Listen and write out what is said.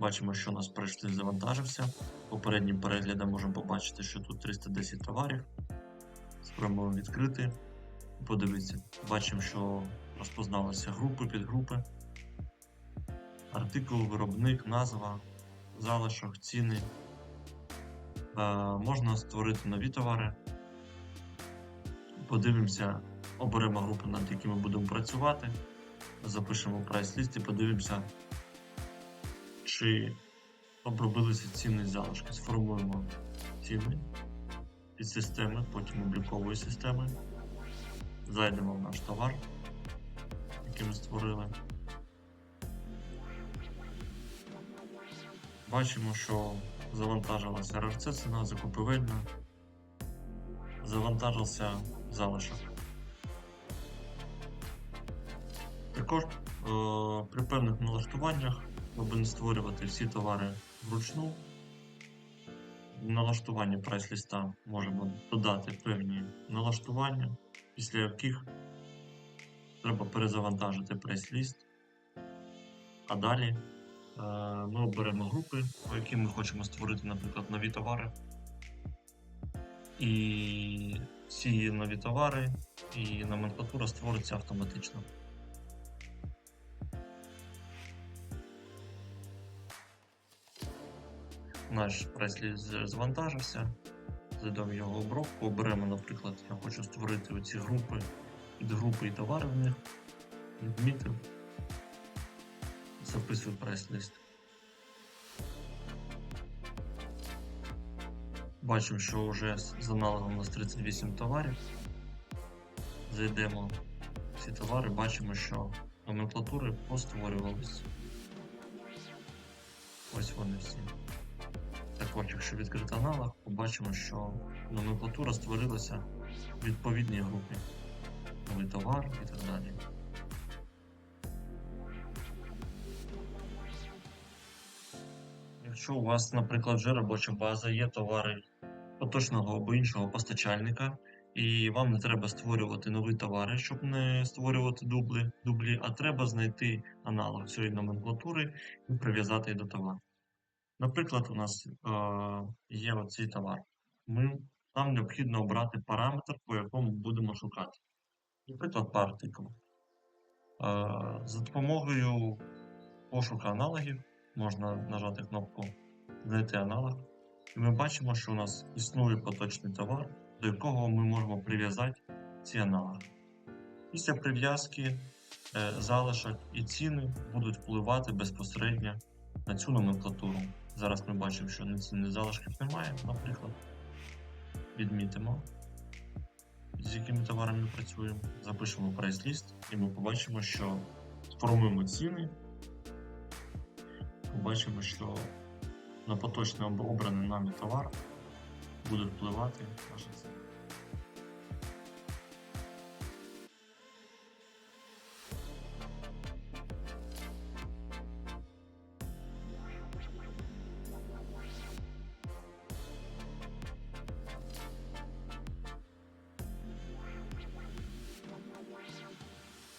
Бачимо, що у нас пройшли завантажився. Попереднім переглядом можемо побачити, що тут 310 товарів. Спробуємо відкрити. Подивитися. Бачимо, що розпозналися групи, підгрупи. Артикул, виробник, назва, залишок, ціни. Е, можна створити нові товари. Подивимося, оберемо групи, над якими будемо працювати. Запишемо прайс-ліст і подивимося, чи обробилися ціни залишки. Сформуємо ціни від системи, потім облікової системи. Зайдемо в наш товар, який ми створили. Бачимо, що завантажилася RFC ціна, закупівельна, завантажився залишок. Також е, при певних налаштуваннях повинні створювати всі товари вручну. В налаштуванні прайс-ліста можемо додати певні налаштування, після яких треба перезавантажити прайс-ліст. А далі е, ми оберемо групи, по яким ми хочемо створити, наприклад, нові товари. І ці нові товари і номенклатура створиться автоматично. Наш прайс-ліст завантажився. Зайдемо в його обробку, оберемо, наприклад, я хочу створити оці групи, підгрупи і товари в них. Відмітив. Записую прайс-лист. Бачимо, що вже з аналогом у нас 38 товарів. Зайдемо в ці товари, бачимо, що номенклатури постворювались. Ось вони всі. Також, якщо відкрити аналог, побачимо, що номенклатура створилася в відповідній групі. Новий товар і так далі. Якщо у вас, наприклад, вже робоча база, є товари поточного або іншого постачальника, і вам не треба створювати нові товари, щоб не створювати дублі, дублі а треба знайти аналог цієї номенклатури і прив'язати до товару. Наприклад, у нас е, є оцей товар. Ми, нам необхідно обрати параметр, по якому будемо шукати. Наприклад, по артиклу. Е, за допомогою пошуку аналогів можна нажати кнопку Знайти аналог. І ми бачимо, що у нас існує поточний товар, до якого ми можемо прив'язати ці аналоги. Після прив'язки е, залишок і ціни будуть впливати безпосередньо на цю номенклатуру. Зараз ми бачимо, що не залишків немає, наприклад. Відмітимо, з якими товарами ми працюємо, запишемо прайс-ліст і ми побачимо, що сформуємо ціни. Побачимо, що на поточно обраний нами товар буде впливати наша ціна.